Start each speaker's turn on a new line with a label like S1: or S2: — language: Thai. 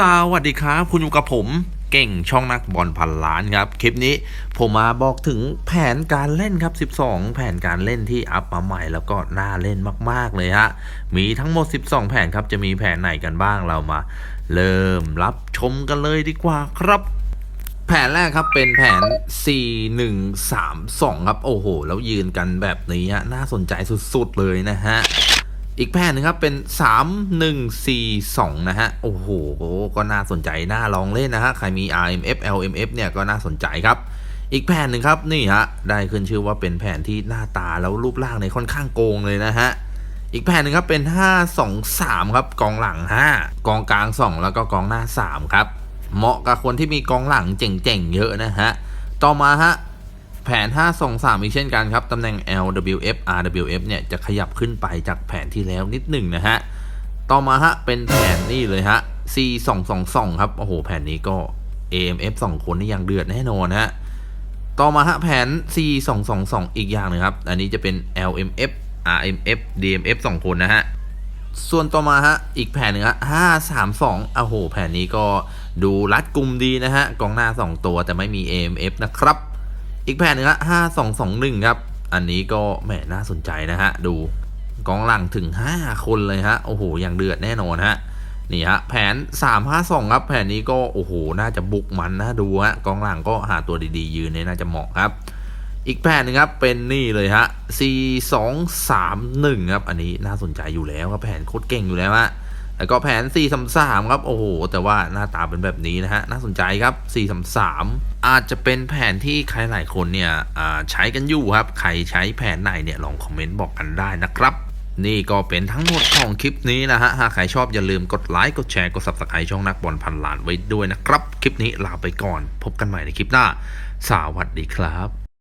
S1: สวัสดีครับ คุณอยู่กับผมเก่งช่องนักบอลพันล้านครับ คลิปนี้ผมมาบอกถึงแผนการเล่นครับ 12 แผนการเล่นที่อัพมาใหม่แล้วก็น่าเล่นมาก ๆ เลยฮะ มีทั้งหมด 12 แผนครับ จะมีแผนไหนกันบ้างเรามา เริ่มรับชมกันเลยดีกว่าครับแผนแรกครับเป็นแผน 4 1 3 2 ครับ โอ้โห แล้วยืนกันแบบนี้ฮะน่าสนใจสุด ๆ เลยนะฮะ อีกแผ่นหนึงครับเป็น 3 1 4 2 นะฮะ โอ้โห ก็น่าสนใจ น่าลองเล่นนะฮะ ใครมี RMF LMF เนี่ยก็น่าสนใจครับ อีกแผ่นหนึ่งครับ นี่ฮะ ได้ขึ้นชื่อว่าเป็นแผ่นที่หน้าตาแล้วรูปร่างในค่อนข้างโกงเลยนะฮะ อีกแผ่นหนึ่งครับเป็น 5 2 3 ครับกองหลัง 5 กองกลาง 2 แล้วก็กองหน้า 3 ครับ เหมาะกับคนที่มีกองหลังเจ๋งๆเยอะนะฮะ ต่อมาฮะ แผน5 2 3อีกเช่นกันครับ ตำแหน่ง LWF RWF เนี่ย จะขยับขึ้นไปจากแผนที่แล้วนิดหนึ่งนะฮะ ต่อมาฮะ เป็นแผนนี่เลยฮะ C 2 2 2ครับ โอ้โห แผนนี้ก็ AMF 2 คนนี่ยังเดือดแน่นอนฮะ ต่อมาฮะ แผน C 2 2 2 อีกอย่างหนึ่งครับ อันนี้จะเป็น LMF RMF DMF 2 คนนะฮะ ส่วนต่อมาฮะ อีกแผนหนึ่งฮะห้าสามสองโอ้โห แผนนี้ก็ดูรัดกลุ่มดีนะฮะ กองหน้า 2 ตัวแต่ไม่มี AMF นะครับ อีกแผ่นหนึ่งฮะห้าสองสองหนึ่งครับ อันนี้ก็แหมน่าสนใจนะฮะ ดูกองหลังถึง 5 คนเลยฮะ โอ้โห อย่างเดือดแน่นอนฮะ นี่ฮะ แผน 352 ครับ แผนนี้ก็ โอ้โห น่าจะบุกมันนะดูฮะ กองหลังก็หาตัวดีๆ ยืนเนี่ยน่าจะเหมาะครับ อีกแผนหนึ่งครับ เป็นนี่เลยฮะ C 2 3 1 ครับ อันนี้น่าสนใจอยู่แล้วครับ แผนโคตรเก่งอยู่แล้วฮะ แล้วก็แผน 4 3 3 ครับ โอ้โห แต่ว่าหน้าตาเป็นแบบนี้นะฮะ น่าสนใจครับ 4 3 3 อาจจะเป็นแผนที่ใครหลายคนเนี่ยใช้กันอยู่ครับ ใครใช้แผนไหนเนี่ยลองคอมเมนต์บอกกันได้นะครับ นี่ก็เป็นทั้งหมดของคลิปนี้นะฮะ หากใครชอบอย่าลืมกดไลค์ กดแชร์ กด subscribe ช่องนักบอลพันล้านไว้ด้วยนะครับ คลิปนี้ลาไปก่อน พบกันใหม่ในคลิปหน้า สวัสดีครับ